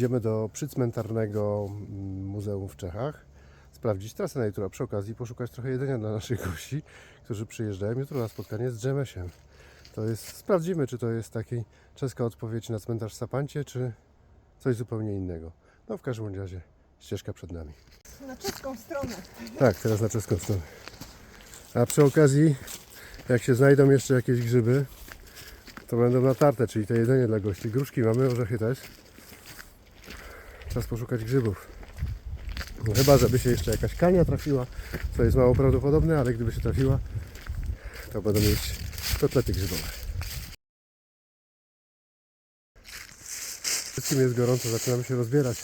Idziemy do przycmentarnego mm, muzeum w Czechach, sprawdzić trasę na jutro, a przy okazji poszukać trochę jedzenia dla naszych gości, którzy przyjeżdżają jutro na spotkanie z Dżemesiem. To jest, sprawdzimy, czy to jest taki czeska odpowiedź na cmentarz w Sapancie, czy coś zupełnie innego. No w każdym razie ścieżka przed nami. Na czeską stronę. Tak, teraz na czeską stronę. A przy okazji, jak się znajdą jeszcze jakieś grzyby, to będą natarte, czyli to jedzenie dla gości. Gruszki mamy, orzechy też. Czas poszukać grzybów. Chyba, żeby się jeszcze jakaś kania trafiła, co jest mało prawdopodobne, ale gdyby się trafiła, to będą mieć kotlety grzybowe. Wszystkim jest gorąco, zaczynamy się rozbierać.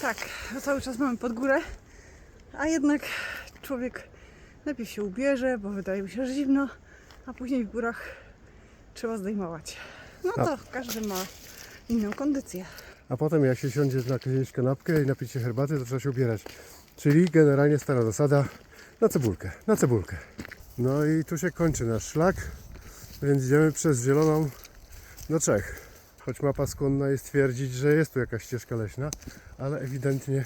Tak, cały czas mamy pod górę, a jednak człowiek najpierw się ubierze, bo wydaje mi się, że zimno, a później w górach trzeba zdejmować. No to każdy ma inną kondycję. A potem jak się siądzie na jakąś kanapkę i napić się herbaty, to trzeba się ubierać. Czyli generalnie stara zasada na cebulkę, na cebulkę. No i tu się kończy nasz szlak, więc idziemy przez zieloną do Czech. Choć mapa skłonna jest twierdzić, że jest tu jakaś ścieżka leśna, ale ewidentnie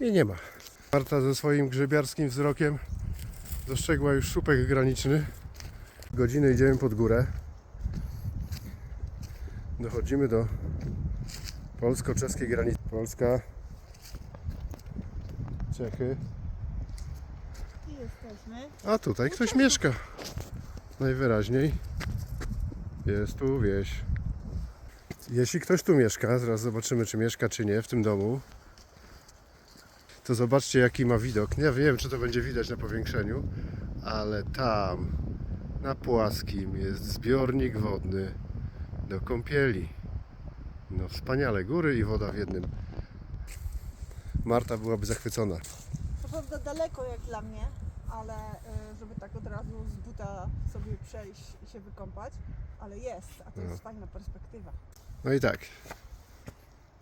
jej nie ma. Marta ze swoim grzebiarskim wzrokiem dostrzegła już słupek graniczny. Godzinę idziemy pod górę. Dochodzimy do polsko-czeskiej granicy. Polska, Czechy, Jesteśmy. a tutaj ktoś mieszka. Najwyraźniej jest tu wieś. Jeśli ktoś tu mieszka, zaraz zobaczymy czy mieszka czy nie w tym domu, to zobaczcie jaki ma widok. Nie wiem czy to będzie widać na powiększeniu, ale tam na płaskim jest zbiornik wodny do kąpieli. No wspaniale, góry i woda w jednym. Marta byłaby zachwycona. Co prawda daleko jak dla mnie, ale y, żeby tak od razu z buta sobie przejść i się wykąpać, ale jest, a to No. jest fajna perspektywa. No i tak.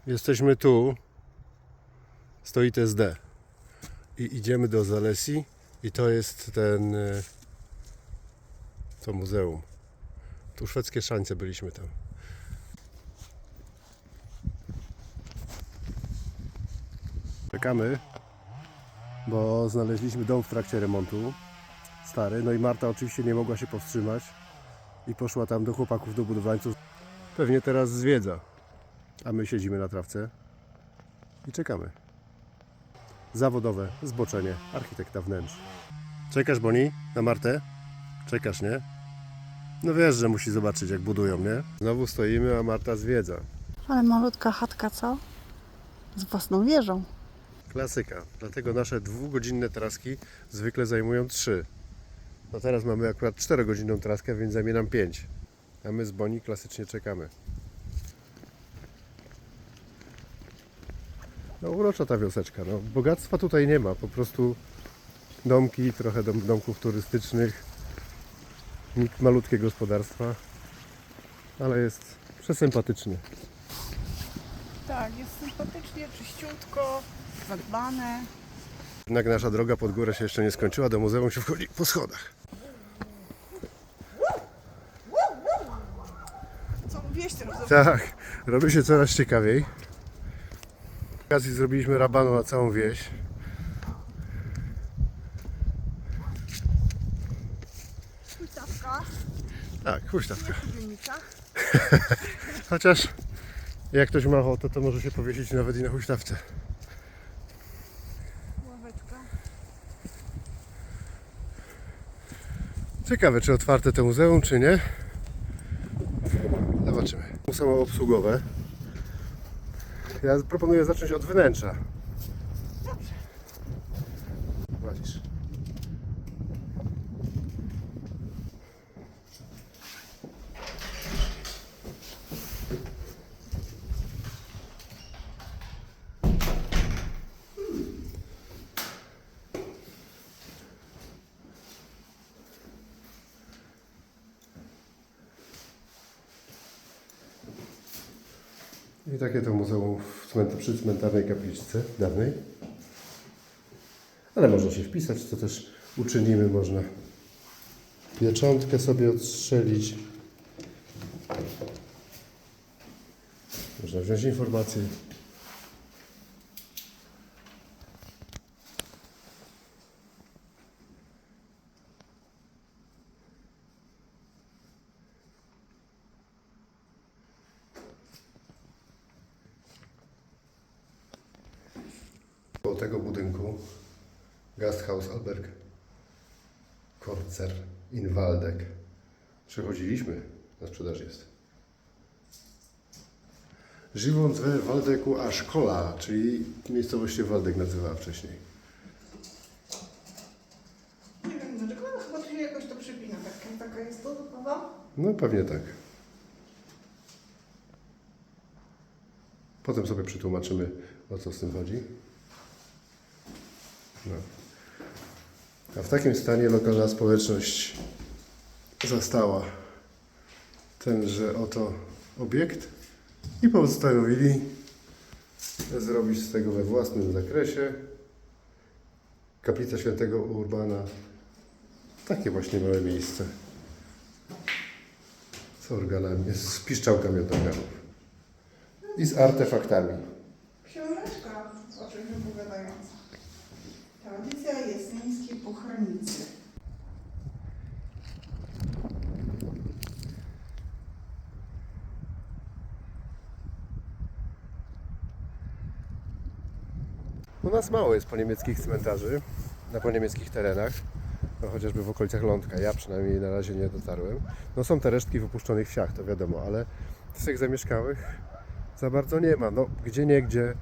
Jesteśmy tu. Stoi TSD. I idziemy do Zalesi. I to jest ten. e, To muzeum. Tu szwedzkie szańce byliśmy tam. Czekamy, bo znaleźliśmy dom w trakcie remontu. Stary. No i Marta oczywiście nie mogła się powstrzymać. I poszła tam do chłopaków, do budowlańców. Pewnie teraz zwiedza. A my siedzimy na trawce i czekamy. Zawodowe zboczenie architekta wnętrz. Czekasz, Boni, na Martę? Czekasz, nie? No wiesz, że musi zobaczyć, jak budują, nie? Znowu stoimy, a Marta zwiedza. Ale malutka chatka, co? Z własną wieżą. Klasyka. Dlatego nasze dwugodzinne traski zwykle zajmują trzy. No teraz mamy akurat 4-godzinną traskę, więc zajmie nam 5. A my z Boni klasycznie czekamy. No urocza ta wioseczka. No, bogactwa tutaj nie ma. Po prostu domki, trochę dom, domków turystycznych. Malutkie gospodarstwa. Ale jest przesympatycznie. Tak, jest sympatycznie, czyściutko, zadbane. Jednak nasza droga pod górę się jeszcze nie skończyła. Do muzeum się wchodzi po schodach. Co wieś teraz Tak, robi się coraz ciekawiej. W okazji zrobiliśmy rabanu na całą wieś. Huśtawka, Tak, huśtawka. Chociaż jak ktoś ma ochotę, to może się powiesić nawet i na huśtawce. Ciekawe, czy otwarte to muzeum, czy nie. Zobaczymy. Są obsługowe. Ja proponuję zacząć od wnętrza. I takie to muzeum w cment- przy cmentarnej kapliczce dawnej. Ale można się wpisać, co też uczynimy. Można pieczątkę sobie odstrzelić. Można wziąć informacje tego budynku Gasthaus Alberg Korcer in Waldeck. Przychodziliśmy, na sprzedaż jest. Żywąc we Waldeku a Szkola, czyli miejscowość się Waldek nazywała wcześniej. Nie wiem dlaczego, ale chyba tu się jakoś to przypina. Taka, taka jest to zabawa. No pewnie tak. Potem sobie przetłumaczymy, o co z tym chodzi. No. A w takim stanie lokalna społeczność zastała tenże oto obiekt i postanowili zrobić z tego we własnym zakresie kaplica świętego Urbana takie właśnie małe miejsce z organami, z piszczałkami od organów i z artefaktami. Książeczka o czymś opowiadająca. Pochranicy. U nas mało jest po niemieckich cmentarzy, na po niemieckich terenach, no chociażby w okolicach Lądka. Ja przynajmniej na razie nie dotarłem. No są te resztki w opuszczonych wsiach, to wiadomo, ale tych zamieszkałych za bardzo nie ma. No gdzie niegdzie,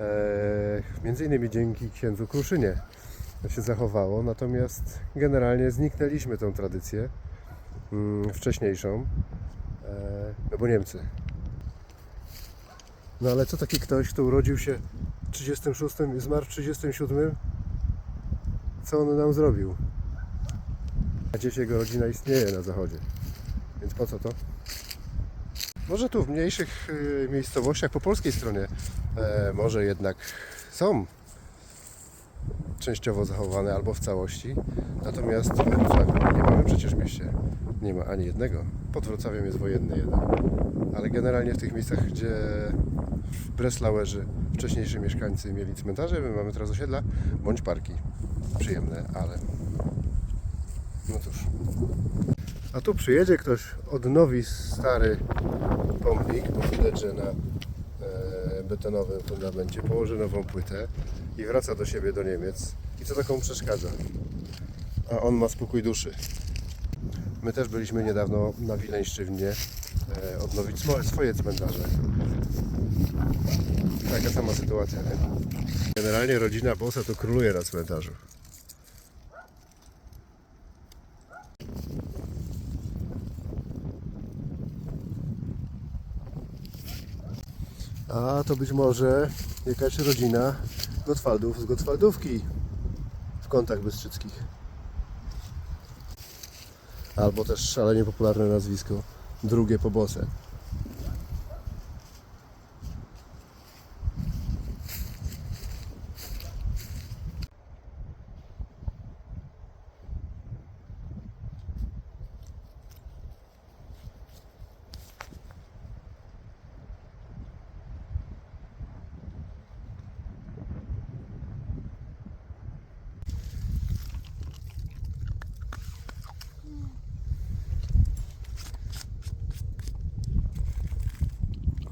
e, między innymi dzięki księdzu Kruszynie się zachowało, natomiast generalnie zniknęliśmy tą tradycję mm, wcześniejszą, e, no bo Niemcy. No ale co taki ktoś, kto urodził się w 36 i zmarł w 37? Co on nam zrobił? A gdzieś jego rodzina istnieje na zachodzie. Więc po co to? Może tu w mniejszych y, miejscowościach po polskiej stronie e, może jednak są częściowo zachowane albo w całości. Natomiast w Wrocławiu nie mamy przecież mieście. Nie ma ani jednego. Pod Wrocławiem jest wojenny jeden. Ale generalnie w tych miejscach, gdzie w Breslauerzy wcześniejsi mieszkańcy mieli cmentarze, my mamy teraz osiedla bądź parki. Przyjemne, ale no cóż. A tu przyjedzie ktoś, odnowi stary pomnik, bo widać, że na e, betonowym fundamencie położy nową płytę i wraca do siebie do Niemiec. I co taką przeszkadza? A on ma spokój duszy. My też byliśmy niedawno na Wileńszczyźnie e, odnowić swoje cmentarze. Taka sama sytuacja, nie? Generalnie rodzina Bosa to króluje na cmentarzu. A to być może jakaś rodzina Gottwaldów z Gottwaldówki w kątach bystrzyckich. Albo też szalenie popularne nazwisko, drugie po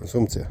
Сумці.